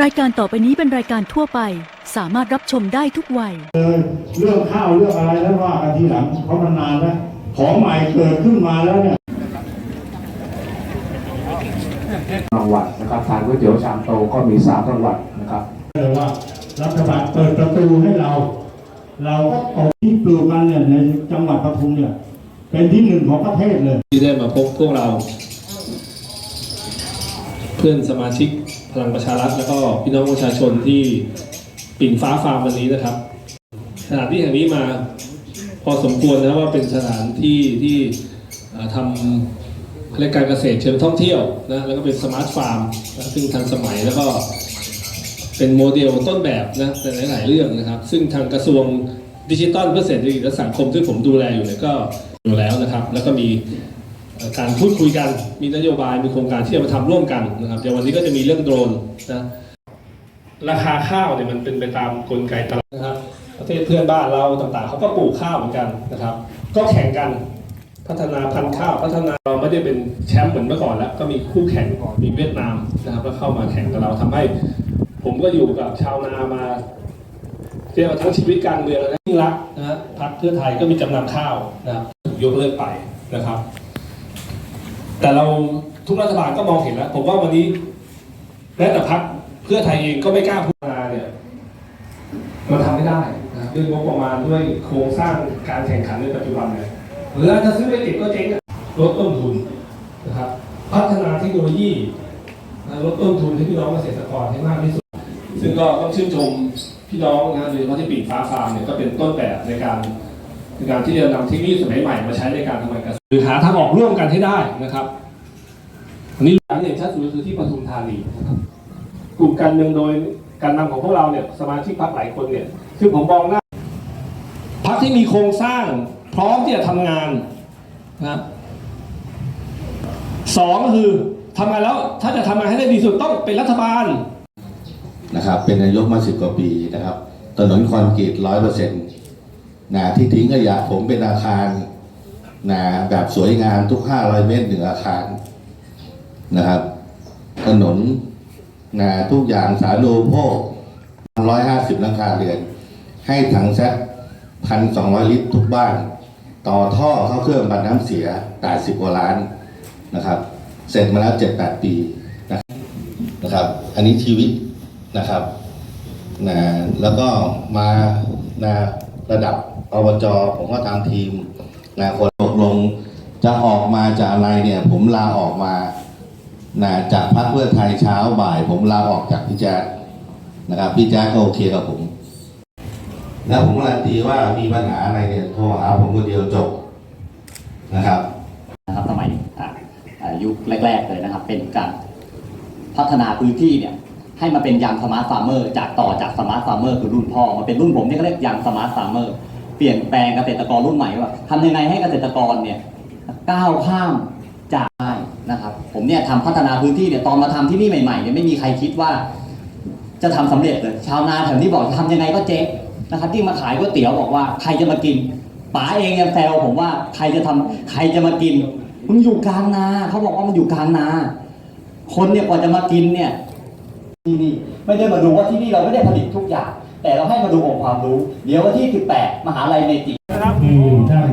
รายการต่อไปนี้เป็นรายการทั่วไป สามารถรับชมได้ทุกวัยเรื่องข้าวเรื่องอะไรแล้วว่ากันทีหลังเพราะมันนานแล้วของใหม่เกิดขึ้นมาแล้วเนี่ย รางวัลนะครับทานก๋วยเตี๋ยวชามโตก็มีสามรางวัลนะครับ เลยว่ารัฐบาลเปิดประตูให้เรา เราก็ตกที่ปลูกมันเนี่ยในจังหวัดปทุมเนี่ย เป็นที่หนึ่งของประเทศเลย ที่ได้มาพบพวกเรา เพื่อนสมาชิก พลังประชารัฐแล้วก็พี่น้องประชาชนที่ปิ่นฟ้าฟาร์มวันนี้นะครับ สถานที่แห่งนี้มาพอสมควรนะว่าเป็นสถานที่ที่ทำรายการเกษตรเชิงท่องเที่ยวนะแล้วก็เป็นสมาร์ทฟาร์มนะซึ่งทันสมัยแล้วก็เป็นโมเดลต้นแบบนะในหลายๆเรื่องนะครับ ซึ่งทางกระทรวงดิจิทัลเพื่อเศรษฐกิจและสังคมที่ผมดูแลอยู่เนี่ยก็อยู่แล้วนะครับ แล้วก็มี การพูดคุยกันมีนโยบายมีโครงการที่จะมาทำร่วมกันนะครับเดี๋ยววันนี้ก็จะมีเรื่องโดรนนะราคาข้าวเนี่ยมันเป็นไปตามกลไกตลาดนะครับ ประเทศเพื่อนบ้านเราต่างๆเขาก็ปลูกข้าวเหมือนกันนะครับ ก็แข่งกันพัฒนาพันธุ์ข้าวพัฒนาเราไม่ได้เป็นแชมป์เหมือนเมื่อก่อนแล้ว ก็มีคู่แข่งมีเวียดนามนะครับก็เข้ามาแข่งกับเราทำให้ ผมก็อยู่กับชาวนามาเรียกว่าทั้งชีวิตการเมืองนะยิ่งรักนะฮะพรรคเพื่อไทยก็มีจำนำข้าวนะครับถูกยกเลิกไปนะครับ แต่เราทุกรัฐบาลก็มองเห็นแล้ว ผมว่าวันนี้แม้แต่พรรคเพื่อไทยเองก็ไม่กล้าพูดมาเนี่ยมันทำไม่ได้นะด้วยงบประมาณด้วยโครงสร้างการแข่งขันในปัจจุบันเนี่ยหรืออาจจะซื้อไปติดก็เจ๊งลดต้นทุนนะครับ พัฒนาเทคโนโลยีลดต้นทุนให้พี่น้องเกษตรกรให้มากที่สุด ซึ่งก็ต้องชื่นชมพี่น้องนะโดยเฉพาะที่ปีกฟ้าฟาร์มเนี่ยก็เป็นต้นแบบในการ ในการที่จะนำเทคโนโลยีสมัยใหม่มาใช้ในการทำการเกษตรหรือหาทางออกร่วมกันให้ได้นะครับอันนี้อย่างที่เห็นชัดสุดก็คือที่ปทุมธานีนะครับกลุ่มการเมืองโดยการนำของพวกเราเนี่ยสมาชิกพรรคหลายคนเนี่ยคือผมมองหน้าพรรคที่มีโครงสร้างพร้อมที่จะทำงานนะสองก็คือทำงานแล้วถ้าจะทำงานให้ได้ดีสุดต้องเป็นรัฐบาลนะครับ เป็นนายกมาสิบกว่าปีนะครับถนนคอนกรีตร้อยเปอร์เซ็นต์ นะที่ทิ้งขยะผมเป็นอาคารนะแบบสวยงามทุกห้าร้อยเมตรหนึ่งอาคารนะครับ ถนนนะทุกอย่างสาธารณูปโภคร้อยห้าสิบหลังคาเรือน ให้ถังแซกพันสองร้อยลิตรทุกบ้าน ต่อท่อเข้าเครื่องบรรน้ำเสียแปดสิบกว่าล้านนะครับ เสร็จมาแล้วเจ็ดแปดปีนะครับนะครับอันนี้ชีวิตนะครับนะแล้วก็มานะระดับ อบจผมก็ทำทีมนะคนตกลงจะออกมาจากอะไรเนี่ย ผมลาออกมานะจากพรรคเพื่อไทยเช้าบ่าย ผมลาออกจากพี่แจ๊นะครับพี่แจ๊ก็โอเคกับผม แล้วผมการันตีว่ามีปัญหาอะไรเนี่ยโทรหาผมคนเดียวจบนะครับนะครับสมัยยุคแรก ๆ เลยนะครับ เป็นการพัฒนาพื้นที่เนี่ยให้มาเป็นยังสมาร์ทฟาร์มเมอร์จากต่อจากสมาร์ทฟาร์มเมอร์คือรุ่นพ่อมาเป็นรุ่นผมที่เขาเรียกยังสมาร์ทฟาร์มเมอร์ ปลี่ยนแปลงเกษตรกรรุ่นใหม่ว่าทำยังไงให้เกษตรกรเนี่ยก้าวข้ามจากได้นะครับผมเนี่ยทำพัฒนาพื้นที่เนี่ยตอนมาทำที่นี่ใหม่ๆเนี่ยไม่มีใครคิดว่า จะทำสำเร็จเลยชาวนาแถวนี้บอกทำยังไงก็เจ๊งนะครับที่มาขายก๋วยเตี๋ยวบอกว่าใครจะมากินป๋าเองยังแซวผมว่าใครจะทำใครจะมากินมึงอยู่กลางนาเขาบอกว่ามันอยู่กลางนา คนเนี่ยกว่าจะมากินเนี่ยที่นี่ไม่ได้มาดูว่าที่นี่เราไม่ได้ผลิตทุกอย่าง แต่เราให้มาดูองค์ความรู้ เดี๋ยววันที่ 18 มหาลัยเมจิที่ท่าน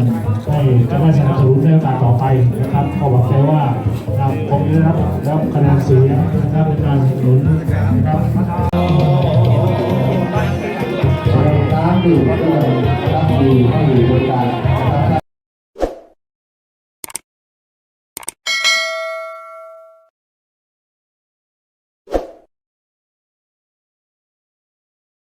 ให้การสนับสนุนในโอกาสต่อไปนะครับก็หวังใจว่าครับผมได้รับรับคะแนนเสียงนะครับในการสนับสนุนนะครับน้ำดื่ม